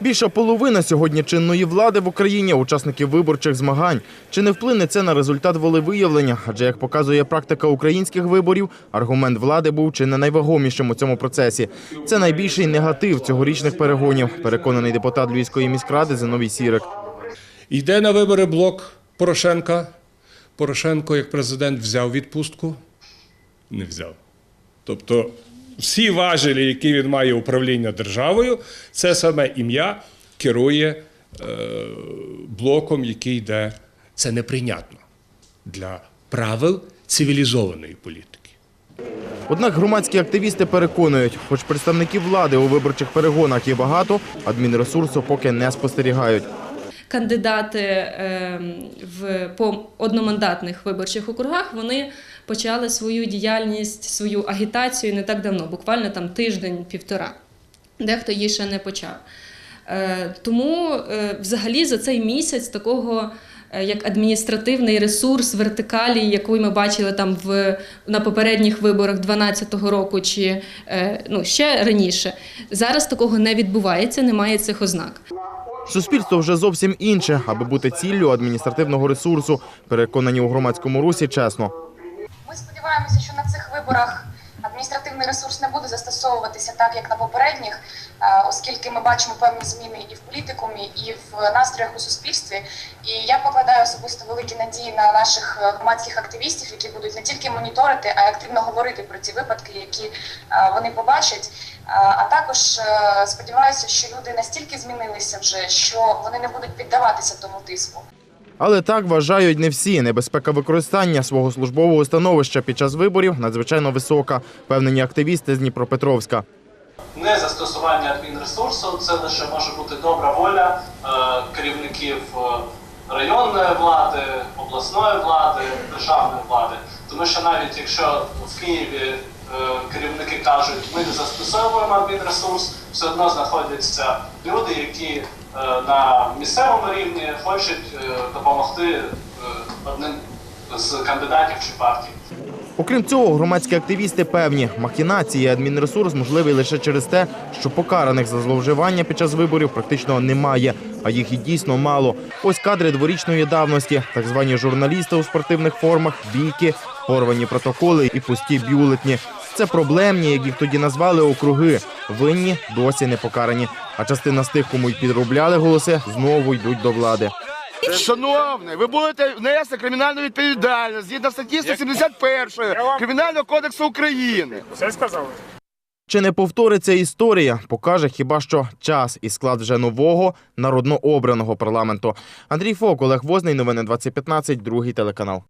Більша половина сьогодні чинної влади в Україні учасники виборчих змагань. Чи не вплине це на результат волевиявлення? Адже як показує практика українських виборів, аргумент влади був чи не найвагомішим у цьому процесі. Це найбільший негатив цьогорічних перегонів. Переконаний депутат Львівської міськради Зиновій Сірик. Йде на вибори блок Порошенка. Порошенко як президент взяв відпустку? Не взяв. Тобто всі важелі, які він має управління державою, це саме ім'я керує е, блоком, який йде. Це неприйнятно для правил цивілізованої політики. Однак громадські активісти переконують, хоч представників влади у виборчих перегонах є багато, адмінресурсу поки не спостерігають. Кандидати ем, в по одномандатних виборчих округах вони почали свою діяльність, свою агітацію не так давно, буквально там тиждень-півтора. Дехто її ще не почав. Е, Тому е, взагалі за цей місяць такого. е, Як адміністративний ресурс вертикалі, яку ми бачили там в на попередніх виборах 2012 року чи ну ще раніше, зараз такого не відбувається, немає цих ознак. Суспільство вже зовсім інше, аби бути ціллю адміністративного ресурсу. Переконані у громадському русі чесно. Ми сподіваємося, що на цих виборах адміністративний ресурс не буде застосовуватися так, як на попередніх, оскільки ми бачимо певні зміни і в політикумі, і в настроях у суспільстві. І я покладаю особисто великі надії на наших е, громадських активістів, які будуть не тільки моніторити, а й активно говорити про ті випадки, які е, вони побачать. Е, А також е, сподіваюся, що люди настільки змінилися вже, що вони не будуть піддаватися тому тиску. Але так вважають не всі. Небезпека використання свого службового становища під час виборів надзвичайно висока, певнені активісти з Дніпропетровська. не застосування адмінресурсу, це лише може бути добра воля е, керівників районної влади, обласної влади, державної влади. Тому що навіть якщо в Києві керівники кажуть, ми застосовуємо адмінресурс, все одно знаходяться люди, які е, на місцевому рівні хочуть е, допомогти е, одним з кандидатів чи партій. Окрім цього, громадські активісти певні, махінації адмінресурс можливий лише через те, що покараних за зловживання під час виборів практично немає, а їх і дійсно мало. Ось кадри дворічної давності, так звані журналісти у спортивних формах, бійки, порвані протоколи і пусті бюлетні. Це проблемні, як їх тоді назвали, округи. Винні досі не покарані. А частина з тих, кому й підробляли голоси, знову йдуть до влади. Шановний, ви будете внести кримінальну відповідальність згідно статті 171 Кримінального кодексу України. Все сказали. Чи не повториться історія, покаже хіба що час і склад вже нового народно обраного парламенту. Андрій Фок, Олег Возний, новини 2015, другий телеканал.